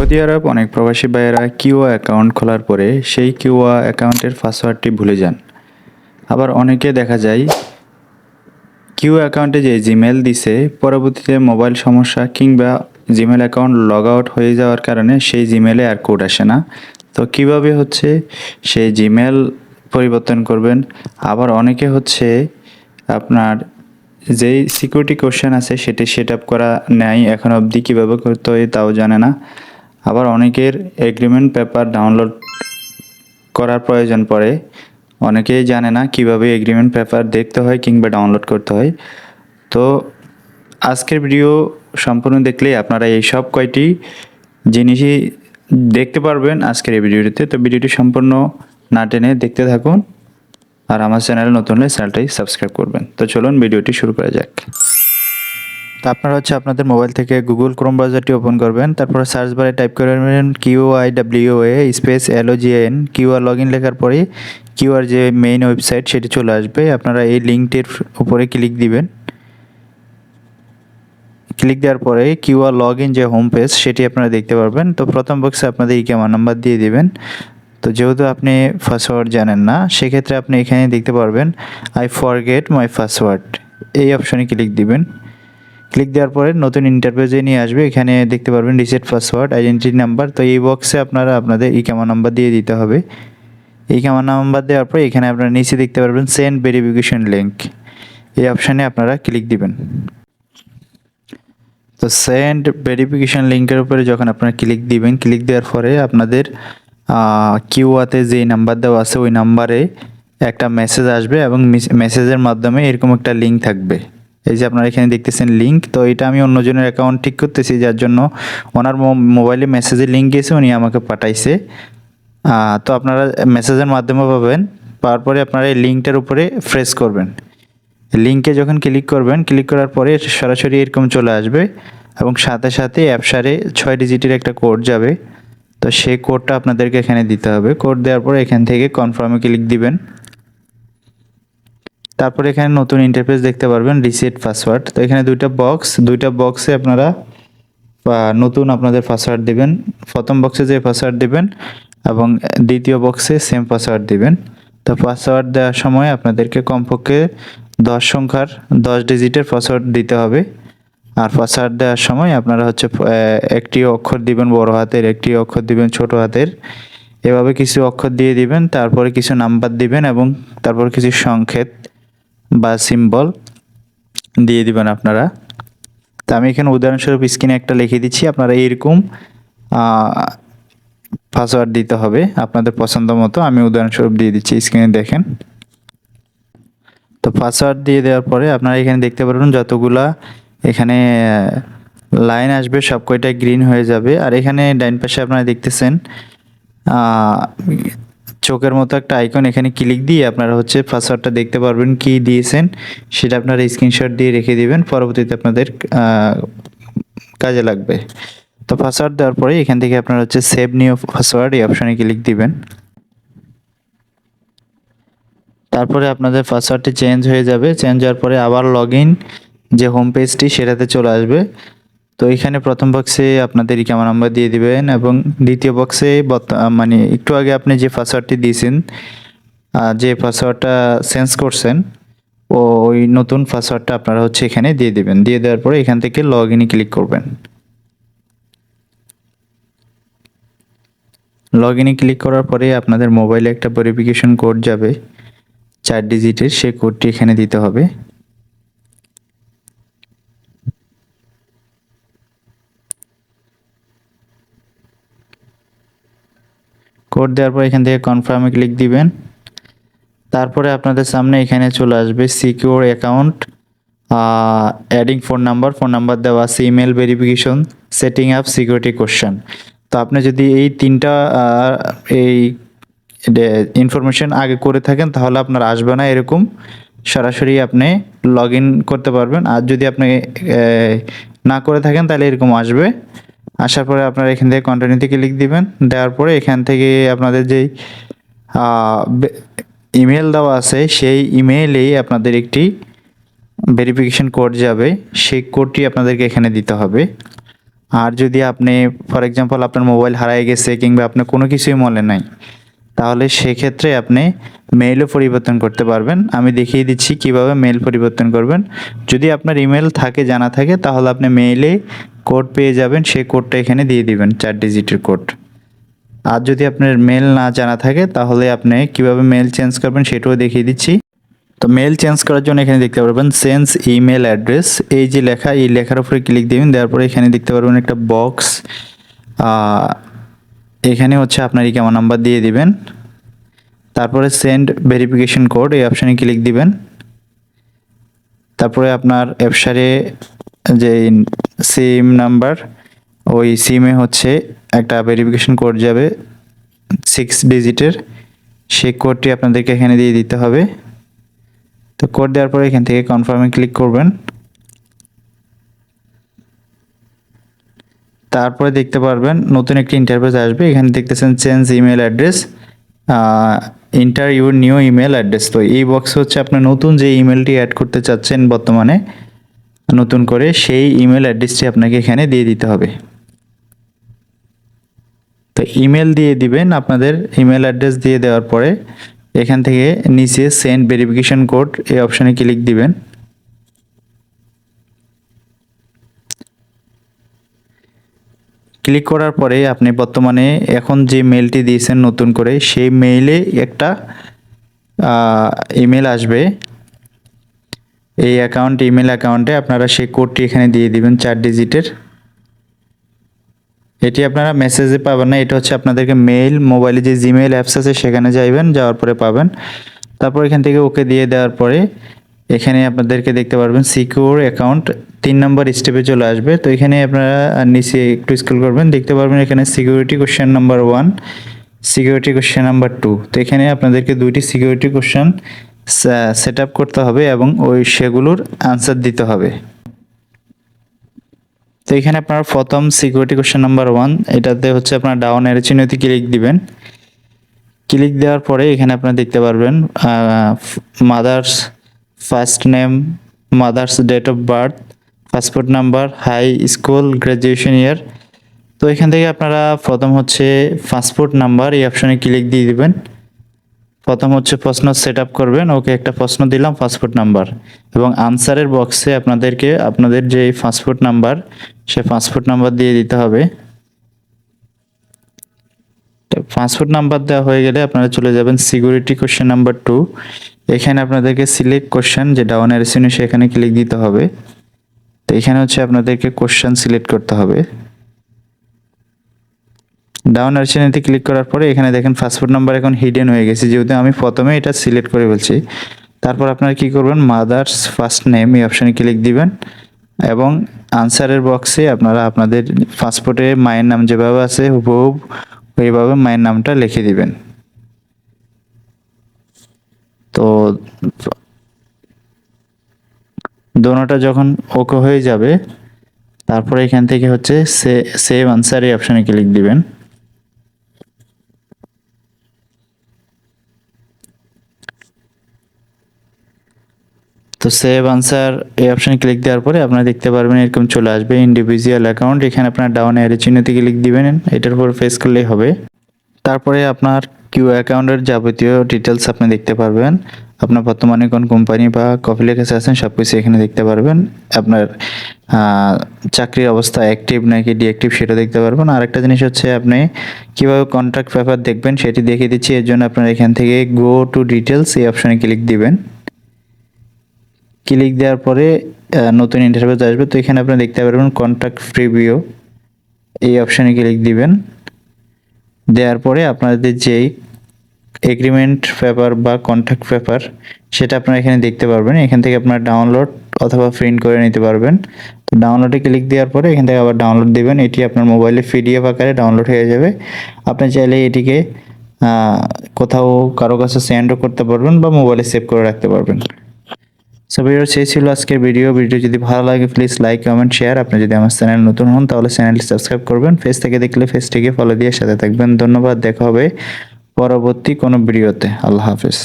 Saudi আরব অনেক প্রবাসী ভাইয়েরা কিউআ অ্যাকাউন্ট খোলার পরে সেই কিউআ অ্যাকাউন্টের পাসওয়ার্ডটি ভুলে যান। আবার অনেকে দেখা যায়, কিউ অ্যাকাউন্টে যে জিমেল দিছে, পরবর্তীতে মোবাইল সমস্যা কিংবা জিমেল অ্যাকাউন্ট লগ আউট হয়ে যাওয়ার কারণে সেই জিমেলে আর কোড আসে না। তো কীভাবে হচ্ছে সেই জিমেল পরিবর্তন করবেন? আবার অনেকে হচ্ছে আপনার যেই সিকিউরিটি কোশ্চেন আছে সেটি সেট আপ করা নেয় এখন অবধি, কীভাবে করতে হয় তাও জানে না। আবার অনেকের এগ্রিমেন্ট পেপার ডাউনলোড করার প্রয়োজন পড়ে। অনেকেই জানে না কীভাবে এগ্রিমেন্ট পেপার দেখতে হয় কিংবা ডাউনলোড করতে হয়। তো আজকের ভিডিও সম্পূর্ণ দেখলেই আপনারা এই সব কয়টি জিনিসই দেখতে পারবেন আজকের এই ভিডিওটিতে তো ভিডিওটি সম্পূর্ণ না টেনে দেখতে থাকুন। আর আমার চ্যানেলে নতুন হলে চ্যানেলটাই সাবস্ক্রাইব করবেন। তো চলুন ভিডিওটি শুরু করা যাক। তো আপনারা হচ্ছে আপনাদের মোবাইল থেকে গুগল ক্রোম ব্রাউজারটি ওপেন করবেন, তারপরে সার্চ বারে টাইপ করবেন Q I W A space L O G N, Q R log in লেখার পরে কিউ আর যে মেইন ওয়েবসাইট সেটি চলে আসবে, আপনারা এই লিঙ্কটির উপরে ক্লিক দিবেন। ক্লিক দেওয়ার পরে কিউআর লগ ইন যে হোম পেজ সেটি আপনারা দেখতে পারবেন, তো প্রথম বক্সে আপনাদের ই ক্যামার নাম্বার দিয়ে দিবেন। তো যেহেতু আপনি পাসওয়ার্ড জানেন না, সেক্ষেত্রে আপনি এখানে দেখতে পারবেন আই ফরগেট মাই পাসওয়ার্ড এই অপশনে ক্লিক দিবেন। ক্লিক দেওয়ার পরে নতুন ইন্টারফেসে নিয়ে আসবে, এখানে দেখতে পারবেন রিসেট পাসওয়ার্ড আইডেন্টিটি নাম্বার তো এই বক্সে আপনারা আপনাদের ই ক্যামার নাম্বার দিয়ে দিতে হবে। এই ক্যামার নাম্বার দেওয়ার পরে এখানে আপনারা নিচে দেখতে পারবেন সেন্ড ভেরিফিকেশন লিঙ্ক এই অপশানে আপনারা ক্লিক দিবেন। তো সেন্ড ভেরিফিকেশন লিঙ্কের উপরে যখন আপনারা ক্লিক দিবেন ক্লিক দেওয়ার পরে আপনাদের কিউআতে যে নাম্বার দেওয়া আছে, ওই নাম্বারে একটা মেসেজ আসবে এবং মেসেজের মাধ্যমে এরকম একটা লিঙ্ক থাকবে। এই যে আপনারা এখানে দেখতেছেন লিঙ্ক তো এটা আমি অন্যজনের অ্যাকাউন্ট ঠিক করতেছি, যার জন্য ওনার মোবাইলে মেসেজের লিঙ্ক গিয়েছে, উনি আমাকে পাঠাইছে। তো আপনারা মেসেজের মাধ্যমে পাবেন, পাওয়ার পরে আপনারা এই লিঙ্কটার উপরে প্রেস করবেন। লিঙ্কে যখন ক্লিক করবেন ক্লিক করার পরে সরাসরি এরকম চলে আসবে এবং সাথে সাথে অ্যাপসারে ছয় ডিজিটের একটা কোড যাবে। তো সেই কোডটা আপনাদেরকে এখানে দিতে হবে। কোড দেওয়ার পরে এখান থেকে কনফার্মে ক্লিক দিবেন। তারপরে এখানে নতুন ইন্টারফেস দেখতে পারবেন রিসেট পাসওয়ার্ড তো এখানে দুইটা বক্স দুইটা বক্সে আপনারা নতুন আপনাদের পাসওয়ার্ড দিবেন। প্রথম বক্সে যে পাসওয়ার্ড দিবেন এবং দ্বিতীয় বক্সে সেম পাসওয়ার্ড দিবেন। তো পাসওয়ার্ড দেওয়ার সময় আপনাদেরকে কমপক্ষে দশ সংখ্যার দশ ডিজিটের পাসওয়ার্ড দিতে হবে। আর পাসওয়ার্ড দেওয়ার সময় আপনারা হচ্ছে একটি অক্ষর দিবেন বড় হাতের, একটি অক্ষর দিবেন ছোট হাতের। এভাবে কিছু অক্ষর দিয়ে দিবেন, তারপরে কিছু নাম্বার দিবেন এবং তারপর কিছু সংকেত। বা সিম্বল দিয়ে দিবেন আপনারা। তো আমি এখানে উদাহরণস্বরূপ স্ক্রিনে একটা লিখে দিচ্ছি। আপনারা এইরকম পাসওয়ার্ড দিতে হবে আপনাদের পছন্দ মতো। আমি উদাহরণস্বরূপ দিয়ে দিচ্ছি স্ক্রিনে দেখেন। তো পাসওয়ার্ড দিয়ে দেওয়ার পরে আপনারা এখানে দেখতে পারবেন যতগুলা এখানে লাইন আসবে সব কয়টা গ্রিন হয়ে যাবে। আর এখানে ডাইন পাশে আপনারা দেখতেছেন চোখের মতো একটা আইকন এখানে ক্লিক দিয়ে আপনারা হচ্ছে পাসওয়ার্ডটা দেখতে পারবেন কি দিয়েছেন, সেটা আপনারা স্ক্রিনশট দিয়ে রেখে দিবেন, পরবর্তীতে আপনাদের কাজে লাগবে। তো পাসওয়ার্ড দেওয়ার পরে এখান থেকে আপনারা হচ্ছে সেভ নিউ পাসওয়ার্ড এই অপশানে ক্লিক দিবেন। তারপরে আপনাদের পাসওয়ার্ডটি চেঞ্জ হয়ে যাবে চেঞ্জ হওয়ার পরে আবার লগ যে হোম পেজটি সেটাতে চলে আসবে। তো এখানে প্রথম বক্সে আপনাদের ক্যামেরা নাম্বার দিয়ে দিবেন এবং দ্বিতীয় বক্সে মানে একটু আগে আপনি যে পাসওয়ার্ডটি দিয়েছেন যে পাসওয়ার্ডটা চেঞ্জ করছেন ওই নতুন পাসওয়ার্ডটা আপনারা হচ্ছে এখানে দিয়ে দিবেন। দিয়ে দেওয়ার পরে এখান থেকে লগ ইনে ক্লিক করবেন। লগ ইনে ক্লিক করার পরে আপনাদের মোবাইলে একটা ভেরিফিকেশন কোড যাবে। চার ডিজিটের সেই কোডটি এখানে দিতে হবে। কোড দেওয়ার পর এখান থেকে কনফার্মে ক্লিক দিবেন। তারপরে আপনাদের সামনে এখানে চলে আসবে secure account adding phone number phone number দেওয়া আছে email verification setting up security question তো আপনি যদি এই তিনটা এই ইনফরমেশন আগে করে থাকেন তাহলে আপনার আসবে না এরকম। সরাসরি আপনি লগ করতে পারবেন। আর যদি আপনি না করে থাকেন তাহলে এরকম আসবে। আসার পরে আপনারা এখান থেকে কন্টিনিউতে ক্লিক দিবেন। দেওয়ার পরে এখান থেকে আপনাদের যেই ইমেল দেওয়া আছে, সেই ইমেইলেই আপনাদের একটি ভেরিফিকেশন কোড যাবে। সেই কোডটি আপনাদেরকে এখানে দিতে হবে। আর যদি আপনি ফর এক্সাম্পল আপনার মোবাইল হারাই গেছে কিংবা আপনার কোনো কিছুই মনে নাই তাহলে সেক্ষেত্রে আপনি মেইলও পরিবর্তন করতে পারবেন। আমি দেখিয়ে দিচ্ছি কীভাবে মেইল পরিবর্তন করবেন। যদি আপনার ইমেল থাকে, জানা থাকে, তাহলে আপনি মেইলে কোড পেয়ে যাবেন। সেই কোডটা এখানে দিয়ে দিবেন, চার ডিজিটের কোড আর যদি আপনার মেল না জানা থাকে, তাহলে আপনি কীভাবে মেল চেঞ্জ করবেন সেটাও দেখিয়ে দিচ্ছি। তো মেল চেঞ্জ করার জন্য এখানে দেখতে পারবেন সেন্স ইমেল অ্যাড্রেস এই যে লেখা, এই লেখার উপরে ক্লিক দিবেন, দেওয়ার পরে এখানে দেখতে পারবেন একটা বক্স এখানে হচ্ছে আপনার ইকামা নাম্বার দিয়ে দিবেন। তারপরে সেন্ড ভেরিফিকেশন কোড এই অপশানে ক্লিক দিবেন। তারপরে আপনার অ্যাপসারে যে সিম নাম্বার ওই সিমে হচ্ছে একটা ভেরিফিকেশন কোড যাবে সিক্স ডিজিটের সেই কোডটি আপনাদেরকে এখানে দিয়ে দিতে হবে। তো কোড দেওয়ার পরে এখান থেকে কনফার্মে ক্লিক করবেন। তারপরে দেখতে পারবেন নতুন একটি ইন্টারফেস আসবে। এখানে দেখতেছেন change email address enter your new email address তো এই বক্স হচ্ছে আপনার নতুন যে ইমেলটি অ্যাড করতে চাচ্ছেন বর্তমানে, নতুন করে সেই ইমেল অ্যাড্রেসটি আপনাকে এখানে দিয়ে দিতে হবে। তো ইমেল দিয়ে দিবেন আপনাদের ইমেল অ্যাড্রেস দিয়ে দেওয়ার পরে, এখান থেকে নিচে সেন্ড ভেরিফিকেশন কোড এই অপশানে ক্লিক দিবেন। ক্লিক করার পরে আপনি বর্তমানে এখন যে মেলটি দিয়েছেন নতুন করে, সেই মেইলে একটা ইমেল আসবে। এই অ্যাকাউন্ট ইমেল অ্যাকাউন্টে আপনারা সেই কোডটি এখানে দিয়ে দিবেন চার ডিজিটের এটি আপনারা মেসেজে পাবেন না, এটা হচ্ছে আপনাদেরকে মেইল মোবাইলে যে জিমেইল অ্যাপস আছে সেখানে যাইবেন, যাওয়ার পরে পাবেন। তারপর এখান থেকে ওকে দিয়ে দেওয়ার পরে এখানে আপনাদেরকে দেখতে পারবেন সিকিউর অ্যাকাউন্ট তিন নম্বর স্টেপে চলে আসবে। তো এখানে আপনারা নিচে একটু স্ক্রল করবেন, দেখতে পারবেন এখানে security question number one security question number two তো এখানে আপনাদেরকে দুইটি সিকিউরিটি কোশ্চেন সেট আপ করতে হবে এবং ওই সেগুলোর আনসার দিতে হবে। তো এখানে আপনার প্রথম সিকিউরিটি কোশ্চেন নাম্বার ওয়ান এটাতে হচ্ছে আপনার ডাউন এর চিহ্নতে ক্লিক দিবেন। ক্লিক দেওয়ার পরে এখানে আপনারা দেখতে পারবেন mother's first name mother's date of birth passport number, high school graduation year. তো এখান থেকে আপনারা প্রথম হচ্ছে পাসপোর্ট নাম্বার, এই অপশনে ক্লিক দিয়ে দিবেন। প্রথম হচ্ছে প্রশ্ন সেট আপ করবেন। ওকে, একটা প্রশ্ন দিলাম, পাসপোর্ট নাম্বার। এবং আনসারের বক্সে আপনাদেরকে, আপনাদের যে পাসপোর্ট নাম্বার, সে পাসপোর্ট নাম্বার দিয়ে দিতে হবে। পাসপোর্ট নাম্বার দেওয়া হয়ে গেলে আপনারা চলে যাবেন সিকিউরিটি কোশ্চেন নাম্বার টু। এখানে আপনাদেরকে সিলেক্ট কোশ্চেন, যে ডাউন অ্যারেসিনে সেখানে ক্লিক দিতে হবে। তো এখানে হচ্ছে আপনাদেরকে কোশ্চেন সিলেক্ট করতে হবে। ডাউন অপশনেতে ক্লিক করার পরে এখানে দেখেন পাসপোর্ট নাম্বার এখন হিডেন হয়ে গেছে, যেহেতু আমি প্রথমে এটা সিলেক্ট করে বলছি তারপর আপনারা কি করবেন? মাদার্স ফার্স্ট নেম এই অপশানে ক্লিক দিবেন এবং আনসারের বক্সে আপনারা আপনাদের পাসপোর্টে মায়ের নাম যেভাবে আছে হুবহুব ওইভাবে মায়ের নামটা লিখে দিবেন। তো দোনোটা যখন ওকে হয়ে যাবে, তারপরে এখান থেকে হচ্ছে সে সেভ আনসার এই অপশানে ক্লিক দিবেন। তো সেভ আনসার এই অপশানে ক্লিক দেওয়ার পরে আপনারা দেখতে পারবেন এরকম চলে আসবে ইন্ডিভিজুয়াল অ্যাকাউন্ট এখানে আপনার ডাউন এর চিহ্নতে ক্লিক দিবেন, এটার উপর ফেস করলেই হবে। তারপরে আপনার কিউ অ্যাকাউন্টের যাবতীয় ডিটেলস আপনি দেখতে পারবেন। আপনার বর্তমানে কোন কোম্পানি বা কফি লেখাসে আছেন সব কিছু এখানে দেখতে পারবেন। আপনার চাকরির অবস্থা অ্যাক্টিভ নাকি ডিঅ্যাক্টিভ সেটা দেখতে পারবেন। আর একটা জিনিস হচ্ছে আপনি কীভাবে কন্ট্রাক্ট পেপার দেখবেন, সেটি দেখিয়ে দিচ্ছি। এর জন্য আপনার এখান থেকে গো টু ডিটেলস এই অপশানে ক্লিক দিবেন। ক্লিক দেওয়ার পরে নতুন ইন্টারভিউ আসবে। তো এখানে আপনি দেখতে পারবেন কন্ট্যাক্ট প্রিভিউ এই অপশানে ক্লিক দিবেন। দেওয়ার পরে আপনাদের যেই এগ্রিমেন্ট পেপার বা কন্ট্যাক্ট পেপার সেটা আপনারা এখানে দেখতে পারবেন। এখান থেকে আপনার ডাউনলোড অথবা প্রিন্ট করে নিতে পারবেন। তো ডাউনলোডে ক্লিক দেওয়ার পরে এখান থেকে আবার ডাউনলোড দেবেন। এটি আপনার মোবাইলে পিডিএফ আকারে ডাউনলোড হয়ে যাবে। আপনি চাইলে এটিকে কোথাও কারও কাছে সেন্ডও করতে পারবেন বা মোবাইলে সেভ করে রাখতে পারবেন। সো ভিডিও সেই ছিল আজকের ভিডিও ভিডিও যদি ভালো লাগে প্লিজ লাইক কমেন্ট শেয়ার আপনি যদি আমার চ্যানেল নতুন হন, তাহলে চ্যানেলটি সাবস্ক্রাইব করবেন। ফেস থেকে দেখলে ফেসটিকে ফলো দিয়ে সাথে থাকবেন। ধন্যবাদ, দেখা হবে পরবর্তী কোনো ভিডিওতে আল্লাহ হাফেজ।